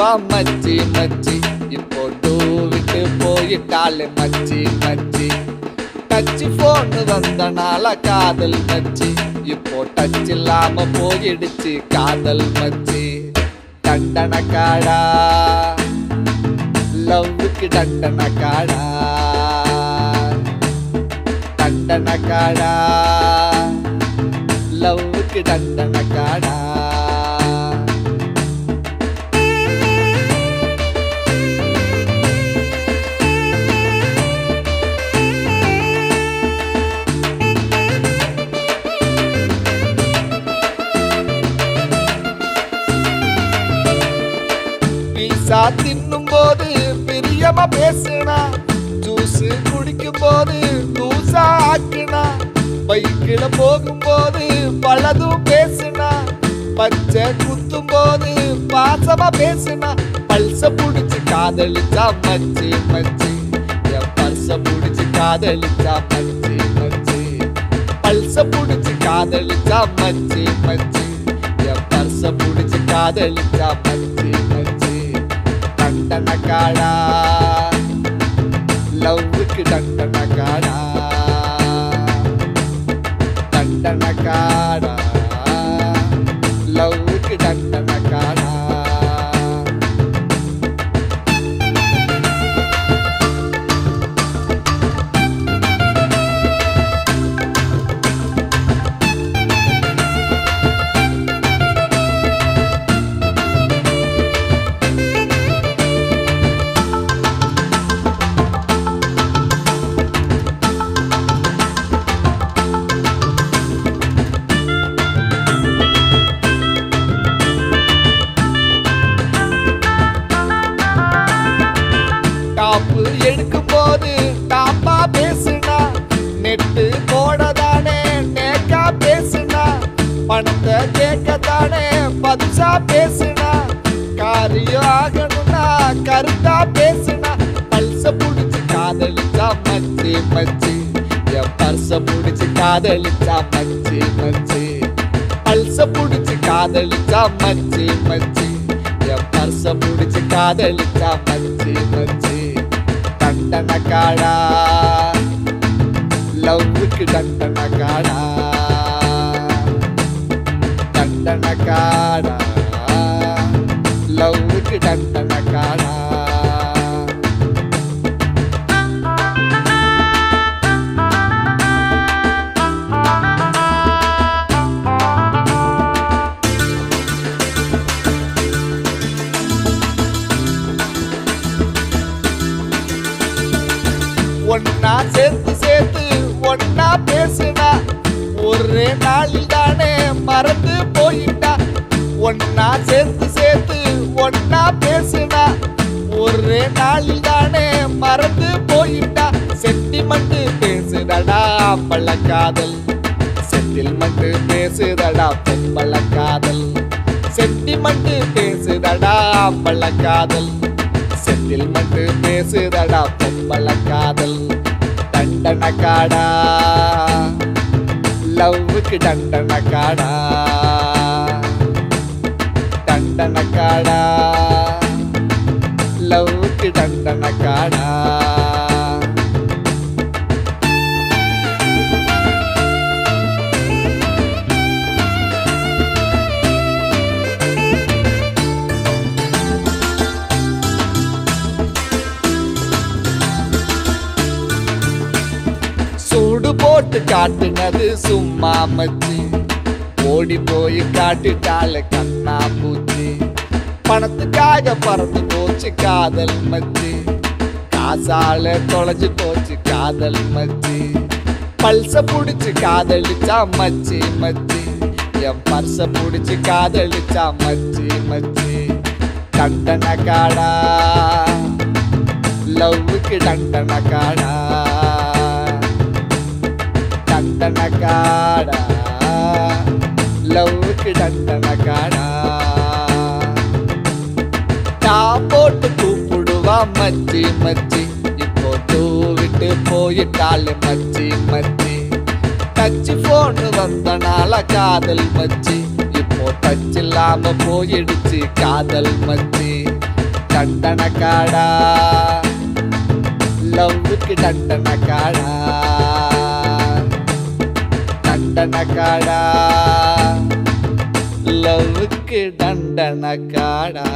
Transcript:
வா மச்சி மச்சி. இப்போ டூ விட்டு போயிட்டாலே மச்சி மச்சி. டச்சு போன்னு வந்தனால காதல் மச்சி. இப்போ டச் இல்லாம போயிடுச்சு காதல் மச்சி. தண்டன காடா. லவ்வுக்கு தண்டன காடா. தண்டன காடா. லவ்வுக்கு தண்டன காடா. பீஸா தின்னும் போது பிரியமா பேசுனா ஜூஸ் குடிக்கும் போது லூசா ஆக்குனா பைக்கில போகும்போது பலதும் பேசுனா பச்சை குத்தும் போது பாசமா பேசுனா பல்ச புடிச்சு காதலிச்சா மச்சு மச்சு என் பல்ச புடிச்சு காதலிச்சா மச்சு மச்சு பல்ச புடிச்சு காதலிச்சா மச்சு மச்சு என் பல்ச புடிச்சு காதலிச்சா மச்சு மச்சி காடா லவ்வுக்கு தண்டன காடா தண்டன காடா லவ்வுக்கு தண்டன காடா பணத்தை பதுசா பேசுனா காரியம் ஆகணும்னா கருத்தா பேசுனா பல்ச புடிச்சு காதலிச்சா மச்சி மச்சி என் பர்ச புடிச்சு காதலிச்சா மச்சி மச்சி பல்ச புடிச்சு காதலிச்சா மச்சி மச்சி என் பர்ச புடிச்சு காதலிச்சா மச்சி மச்சி தண்டன காடா. லவ்வுக்கு தண்டன காடா. தண்டன காடா லவ்வுக்கு தண்டன காடா ஒன்னா சேர்த்து ஒன்னா சேர்த்து சேர்த்து ஒன்னா பேசுனா ஒரே நாளில் தானே மறந்து போயிட்டா. செட்டிமெண்ட் பேசுதடா பள்ள காதல் சென்டில்மெண்ட் பேசுதடா பொம்பள காதல் சென்டிமெண்ட் பேசுதடா பள்ள காதல் சென்டில்மெண்ட் பேசுதடா பொம்பள காதல் தண்டன காடா. லவ்வுக்கு தண்டன காடா. தண்டன காடா லவ்வுக்கு தண்டன காடா சூடு போட்டு காட்டுனது சும்மா மச்சி. ஓடி போய் காட்டுட்டால கண்ணா பூச்சி பணத்துக்காக பறந்து போச்சு காதல் மச்சி காசால தொலைஞ்சு போச்சு காதல் மச்சி பல்ச புடிச்சு காதலிச்சா மச்சி மச்சி என் பர்ச புடிச்சு காதலிச்சா மச்சி மச்சி தண்டன காடா. லவ்வுக்கு டண்டன காடா. டண்டன காடா. லவ்வுக்கு தண்டன காடா நான் போட்டு கூப்பிடுவா மச்சி மச்சி. இப்போ தூவிட்டு போயிட்டாலே மச்சி மச்சி. டச்சு போன் வந்தனால காதல் மச்சி. இப்போ டச் இல்லாம போயிடுச்சு காதல் மச்சி. தண்டன காடா. லவ்வுக்கு தண்டன காடா தண்டன காடா. லவ்வுக்கு தண்டன காடா